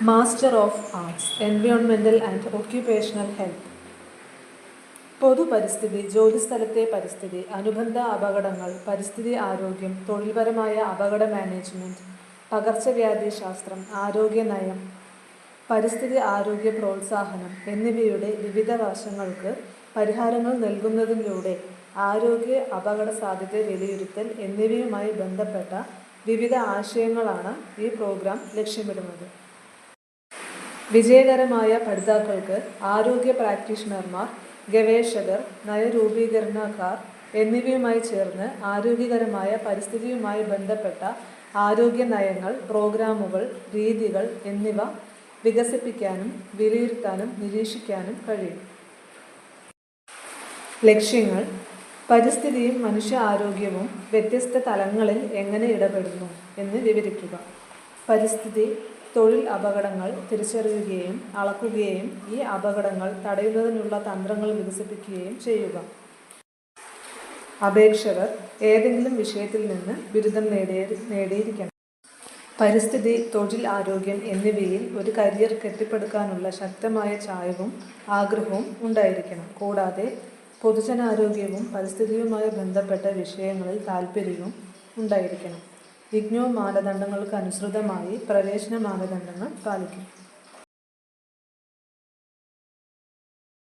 Master of arts എൻവയോൺമെന്റൽ and occupational health പൊതുപരിസ്ഥിതി ജോലിസ്ഥലത്തെ പരിസ്ഥിതി അനുബന്ധ അപകടങ്ങൾ പരിസ്ഥിതി ആരോഗ്യം തൊഴിൽപരമായ അപകട മാനേജ്മെന്റ് പകർച്ചവ്യാധി ശാസ്ത്രം ആരോഗ്യ നയം പരിസ്ഥിതി ആരോഗ്യ പ്രോത്സാഹനം എന്നിവയുടെ വിവിധ വശങ്ങൾക്ക് പരിഹാരങ്ങൾ നൽകുന്നതിലൂടെ ആരോഗ്യ അപകട സാധ്യത വിലയിരുത്തൽ എന്നിവയുമായി ബന്ധപ്പെട്ട വിവിധ ആശയങ്ങളാണ് ഈ പ്രോഗ്രാം ലക്ഷ്യമിടുന്നത്. വിജയകരമായ പഠിതാക്കൾക്ക് ആരോഗ്യ പ്രാക്ടീഷണർമാർ ഗവേഷകർ നയരൂപീകരണക്കാർ എന്നിവയുമായി ചേർന്ന് ആരോഗ്യകരമായ പരിസ്ഥിതിയുമായി ബന്ധപ്പെട്ട ആരോഗ്യ നയങ്ങൾ പ്രോഗ്രാമുകൾ രീതികൾ എന്നിവ വികസിപ്പിക്കാനും വിലയിരുത്താനും നിരീക്ഷിക്കാനും കഴിയും. ലക്ഷ്യങ്ങൾ പരിസ്ഥിതിയും മനുഷ്യ ആരോഗ്യവും വ്യത്യസ്ത തലങ്ങളിൽ എങ്ങനെ ഇടപെടുന്നു എന്ന് വിവരിക്കുക. പരിസ്ഥിതി തൊഴിൽ അപകടങ്ങൾ തിരിച്ചറിയുകയും അളക്കുകയും ഈ അപകടങ്ങൾ തടയുന്നതിനുള്ള തന്ത്രങ്ങൾ വികസിപ്പിക്കുകയും ചെയ്യുക. അപേക്ഷകർ ഏതെങ്കിലും വിഷയത്തിൽ നിന്ന് ബിരുദം നേടിയ നേടിയിരിക്കണം. പരിസ്ഥിതി തൊഴിൽ ആരോഗ്യം എന്നിവയിൽ ഒരു കരിയർ കെട്ടിപ്പടുക്കാനുള്ള ശക്തമായ ചായവും ആഗ്രഹവും ഉണ്ടായിരിക്കണം. കൂടാതെ പൊതുജനാരോഗ്യവും പരിസ്ഥിതിയുമായി ബന്ധപ്പെട്ട വിഷയങ്ങളിൽ താൽപ്പര്യവും ഉണ്ടായിരിക്കണം. ഇഗ്നോ മാനദണ്ഡങ്ങൾക്ക് അനുസൃതമായി പ്രവേശന മാനദണ്ഡങ്ങൾ പാലിക്കും.